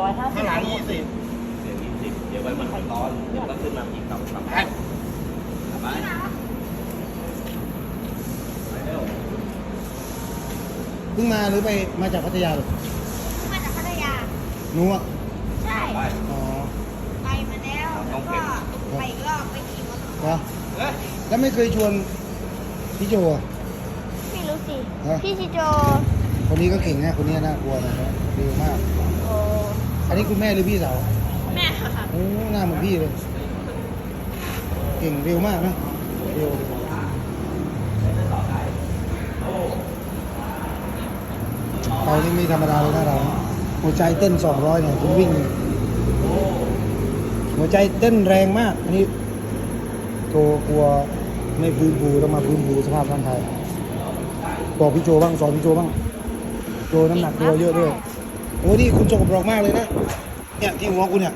ร้อยห้าสิข้างบหลังยี่สิบเดี๋ยวยี่สิบเดี๋ยวไว้มันร้อนเดี๋ยวก็ขึ้นมาอีกสองสามไปไปไปเร็วเพิ่งมาหรือไปมาจากพัทยาหรือมาจากพัทยาหนูอะใช่ไปอ๋อไปมาแล้วแล้วก็ไปอีกรอบไปขี่มอเตอร์ไซค์เหรอเอ้ยแล้วไม่เคยชวนพี่โจอะไม่รู้สิฮะพี่ชิโจ คนนี้ก็เก่งนะคนนี้น่ากลัวนะเร็วมากโอ้อันนี้คุณแม่หรือพี่สาวแม่ค่ะ โอ้หน้าเหมือนพี่เลย เก่งเร็วมากนะเร็วเรานี่ไม่ธรรมดาเลยนะเรา หัวใจเต้น 200เนี่ยคุณวิ่ง หัวใจเต้นแรงมาก อันนี้โทรกลัวไม่พื้นฟูต้องมาพื้นฟูสภาพร่างกายบอกพี่โจบ้างสอนพี่โจบ้าง โจน้ำหนักตัวเยอะด้วย โอ้นี่คุณจกปรอกมากเลยนะ เนี่ยที่หัวคุณเนี่ย